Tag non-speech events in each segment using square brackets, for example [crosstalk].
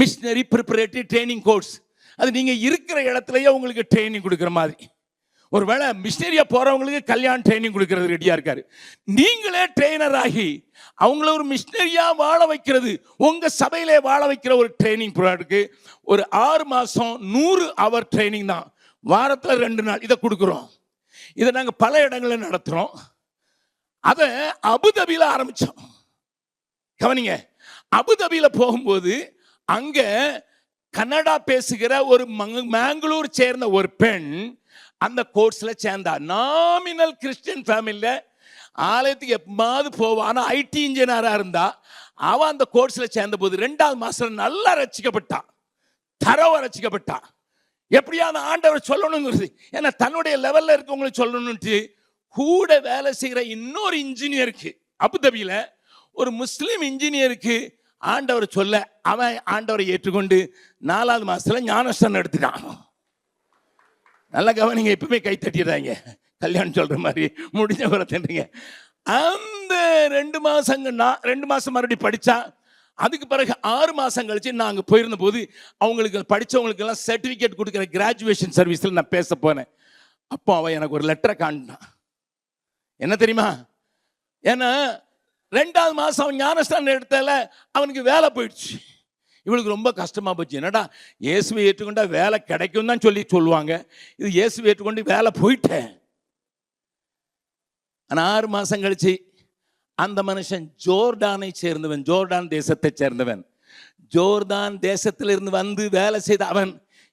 Machinery preparatory training course அது நீங்கள் இருக்கிற இடத்துலயே உங்களுக்கு ட்ரைனிங் கொடுக்குற மாதிரி. ஒருவேளை மிஷினரியாக போகிறவங்களுக்கு கல்யாண ட்ரைனிங் கொடுக்கறது ரெடியாக இருக்காரு. நீங்களே ட்ரெயினர் ஆகி அவங்கள ஒரு மிஷினரியாக வாழ வைக்கிறது உங்கள் சபையிலே வாழ வைக்கிற ஒரு ட்ரைனிங் ப்ராடக்ட் ஒரு ஆறு மாதம் நூறு அவர் ட்ரைனிங் தான். வாரத்தில் ரெண்டு நாள் இதை கொடுக்குறோம். இதை நாங்கள் பல இடங்களில் நடத்துகிறோம் அதை அபுதபியில் ஆரம்பித்தோம் கவனிங்க. அபுதபியில் போகும்போது அங்க கன்னடா பேசுகிற ஒரு மங்க- மேங்களூர் சேர்ந்த ஒரு பெண் அந்த கோர்ஸ்ல சேர்ந்தா. நாமினல் கிறிஸ்டியன் ஃபேமிலியில ஆலயத்துக்கு எப்பமாவது போவான் ஆனால் ஐடி இன்ஜினியரா இருந்தா. அவ அந்த கோர்ஸ்ல சேர்ந்த போது ரெண்டாவது மாசம் நல்லா ரசிக்கப்பட்டான் தரவ ரசிக்கப்பட்டான் எப்படியா அந்த ஆண்டவர் சொல்லணுங்கிறது. ஏன்னா தன்னுடைய லெவல்ல இருக்கவங்களுக்கு சொல்லணும்ட்டு கூட வேலை செய்கிற இன்னொரு இன்ஜினியருக்கு அபுதபியில் ஒரு முஸ்லீம் இன்ஜினியருக்கு ஆண்டவர் சொல்ல அவன் ஆண்டவரை ஏற்றுக்கொண்டு நாலாவது மாசத்துல ஞானஸ்தானம் எடுத்துட்டான். நல்ல கவனிங்க எப்பவுமே கை தட்டிடுறாங்க. கல்யாணம் சொல்ற மாதிரி முடிஞ்ச பிறத்துன்றீங்க அந்த ரெண்டு மாசங்க நான் ரெண்டு மாசம் மறுபடியும் படிச்சா அதுக்கு பிறகு ஆறு மாசம் கழிச்சு நான் அங்கே போயிருந்த போது அவங்களுக்கு படிச்சவங்களுக்கு எல்லாம் கொடுக்குற கிராஜுவேஷன் சர்வீஸில் நான் பேச போனேன். அப்போ அவன் எனக்கு ஒரு லெட்டரை காண்டினான் என்ன தெரியுமா? ஏன்னா ரெண்டாவது மாதம் அவன் ஞானஸ்தானம் எடுத்தால அவனுக்கு வேலை போயிடுச்சு. இவளுக்கு ரொம்ப கஷ்டமா போச்சு. என்னடா இயேசுவை ஏற்றுக்கொண்டா வேலை கிடைக்கும் தான் சொல்லி சொல்லுவாங்க. இது இயேசுவை ஏற்றுக்கொண்டு வேலை போயிட்டேன். ஆனால் ஆறு மாதம் கழிச்சு அந்த மனுஷன் ஜோர்டானை சேர்ந்தவன் ஜோர்டான் தேசத்தை சேர்ந்தவன். ஜோர்தான் தேசத்திலிருந்து வந்து வேலை செய்த அவன்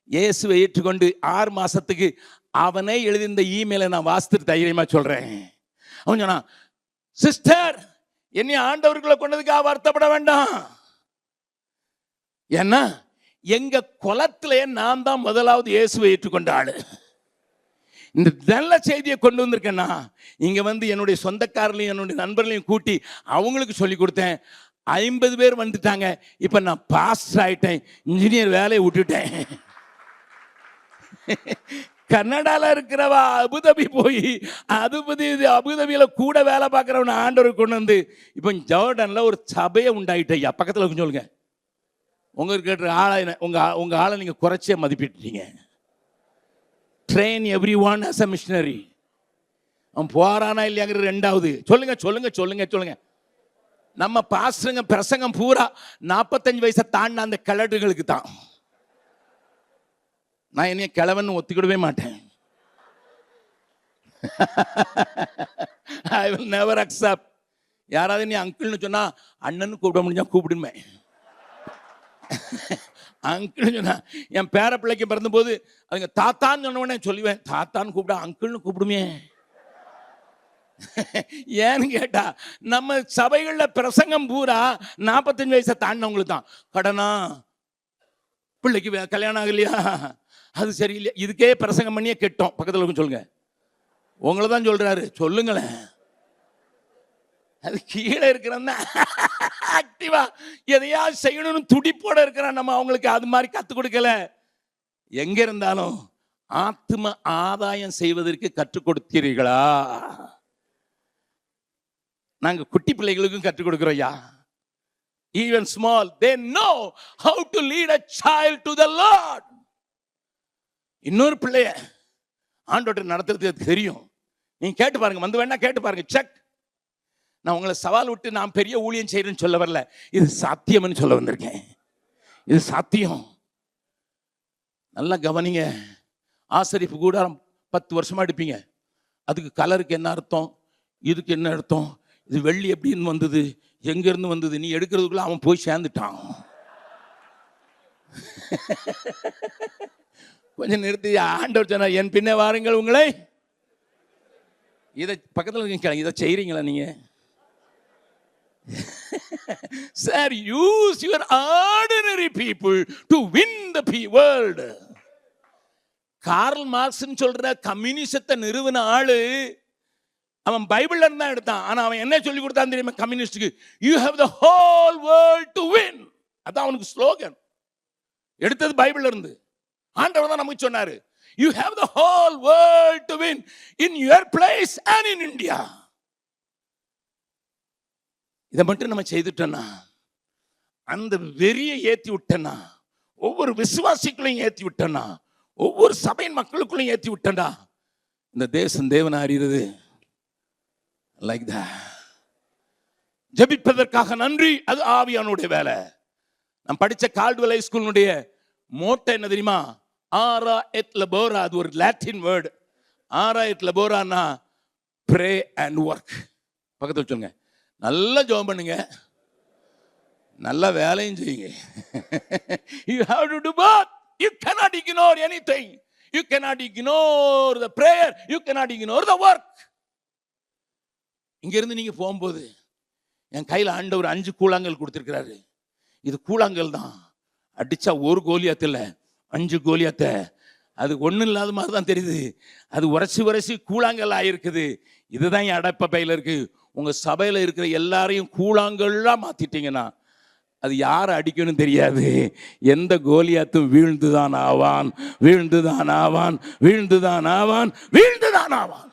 இயேசுவை ஏற்றுக்கொண்டு ஆறு மாதத்துக்கு அவனே எழுதியிருந்த இமெயிலை நான் வாசித்துட்டு தைரியமாக சொல்கிறேன் அவன் சொன்னான் சிஸ்டர் என்னை ஆண்டவர்களை கொண்டதுக்காக வருத்தப்பட வேண்டாம். ஏன்னா எங்க குலத்திலே நான் தான் முதலாவது இயேசுவை ஏற்றுக்கொண்ட ஆளு. இந்த நல்ல செய்தியை கொண்டு வந்திருக்கேன்னா இங்க வந்து என்னுடைய சொந்தக்காரர்களையும் என்னுடைய நண்பர்களையும் கூட்டி அவங்களுக்கு சொல்லி கொடுத்தேன். ஐம்பது பேர் வந்துட்டாங்க. இப்ப நான் பாஸ் ஆயிட்டேன். இன்ஜினியர் வேலையை விட்டுட்டேன். கன்னடாவில் இருக்கிறவா அபுதாபி போய் அதுபதி அபுதபியில் கூட வேலை பார்க்குறவன ஆண்டவர் கொண்டு வந்து இப்போ ஜோர்டனில் ஒரு சபையை உண்டாயிட்ட ஐயா. பக்கத்தில் கொஞ்சம் சொல்லுங்க. உங்களுக்கு கேட்டு ஆளை உங்கள் ஆ- ஆளை நீங்கள் குறைச்சே மதிப்பிட்டீங்க train every one as a missionary அவன் போகிறானா இல்லையாங்கிறது ரெண்டாவது. சொல்லுங்க சொல்லுங்க சொல்லுங்க சொல்லுங்க. நம்ம பாஸ்டருங்க பிரசங்கம் பூரா நாற்பத்தஞ்சு வயசை தாண்டின அந்த கலடுகளுக்கு தான் நான் என்னைய கிழவன் ஒத்துக்கிடவே மாட்டேன். ஐ வில் நெவர் அக்செப்ட் யாராவது நீ அங்கிள்னு சொன்னா அண்ணன்னு கூப்பிட முடிஞ்சா கூப்பிடுமே. அங்கிள்னு சொன்னா என் பேர பிள்ளைக்கு பிறந்தபோது அதுங்க தாத்தான்னு சொன்ன உடனே சொல்லுவேன் தாத்தான்னு கூப்பிட அங்கிள்னு கூப்பிடுமே. ஏன்னு கேட்டா நம்ம சபைகள்ல பிரசங்கம் பூரா நாற்பத்தஞ்சு வயசை தாண்டினவங்களுக்கு தான் கடனா பிள்ளைக்கு கல்யாணம் ஆகலையா? அது சரியில்லை. இதுக்கே பிரசங்கம் பண்ணியே கெட்டோம். பக்கத்தில் இருக்கவங்க சொல்லுங்க. உங்களை தான் சொல்றாரு. சொல்லுங்களேன். அது கீழே இருக்கிறான் ஆக்டிவா எதையாவது செய்யணும்னு துடிப்போட இருக்கிறான். நம்ம அவங்களுக்கு அது மாதிரி கற்றுக் கொடுக்கல. எங்க இருந்தாலும் ஆத்ம ஆதாயம் செய்வதற்கு கற்றுக் கொடுத்தீர்களா? நாங்க குட்டி பிள்ளைகளுக்கும் கற்றுக் கொடுக்குறோம் ஐயா. Even small they know how to lead a child to the lord இன்னொரு பிள்ளைய ஆண்டோட்ட நடத்துறது தெரியும். நீங்க கேட்டு பாருங்க வந்து வேணா கேட்டு பாருங்க செக் நான் உங்களை சவால் விட்டு நான் பெரிய ஊழியம் செய்யறேன்னு சொல்ல வரல. இது சாத்தியம்னு சொல்ல வந்திருக்கேன். இது சாத்தியம். நல்லா கவனிங்க. ஆசரிப்பு கூட பத்து வருஷமா எடுப்பீங்க. அதுக்கு கலருக்கு என்ன அர்த்தம்? இதுக்கு என்ன அர்த்தம்? இது வெள்ளி எப்படின்னு வந்தது? எங்கேருந்து வந்தது? நீ எடுக்கிறதுக்குள்ள அவன் போய் சேர்ந்துட்டான். [laughs] கொஞ்சம் நிறுத்தி ஆண்டவர் சொன்னார் என் பின்னே வாருங்கள் உங்களை. இதை பக்கத்தில் இருக்கீங்க இதை செய்கிறீங்களா நீங்கள் sir use your ordinary people to win the P world Karl மார்க்ஸ்னு சொல்கிற கம்யூனிசத்தை நிறுவன ஆளு அவன் பைபிள்ல தான் எடுத்தான். ஆனால் அவன் என்ன சொல்லி கொடுத்தான் தெரியுமா கம்யூனிஸ்டுக்கு? You have the whole world to win அதான் அவனுக்கு ஸ்லோகன். எடுத்தது பைபிள்ல இருந்து. ஆண்டவர் தான் நமக்கு சொன்னாரு. You have the whole world to win in your place and in India இதை மட்டும் நம்ம செய்துட்டோன்னா அந்த வெறியை ஏற்றி விட்டேன்னா ஒவ்வொரு விசுவாசிகளையும் ஏற்றி விட்டேன்னா ஒவ்வொரு சபையின் மக்களுக்குள்ளையும் ஏற்றி விட்டேன்டா இந்த தேசம் தேவன் அறிகிறது. லைக் த ஜபிப்பதற்காக நன்றி. அது ஆவியானுடைய வேலை. நான் படிச்ச கால்டுவலை ஸ்கூலினுடைய மோட்டை என்ன தெரியுமா? ஆரா எத் லபோரா அது ஒரு லாட்டின் வேர்டு ஆரா எத் லபோரானா ப்ரே அண்ட் ஒர்க் பக்கத்தில் சொல்லுங்க. நல்லா ஜெபம் பண்ணுங்க. நல்ல வேலையும் செய்யுங்க. You have to do both you cannot ignore anything you cannot ignore the prayer you cannot ignore the work இங்கேருந்து நீங்கள் போகும்போது என் கையில் ஆண்டவர் அஞ்சு கூழாங்கல் கொடுத்துருக்கிறாரு. இது கூழாங்கல் தான். அடித்தா ஒரு கோலியாத்து அஞ்சு கோலியாத்த அது ஒன்றும் இல்லாத மாதிரி தான் தெரியுது. அது உரைச்சி உரைச்சி கூழாங்கல் ஆயிருக்குது. இதுதான் என் அடப்ப இருக்குது உங்கள் சபையில் இருக்கிற எல்லாரையும் கூழாங்கல்லாம் மாற்றிட்டீங்கன்னா அது யார் அடிக்கணும் தெரியாது. எந்த கோலியாத்தும் வீழ்ந்துதான் ஆவான். வீழ்ந்துதான் ஆவான். வீழ்ந்துதான் ஆவான். வீழ்ந்துதான் ஆவான்.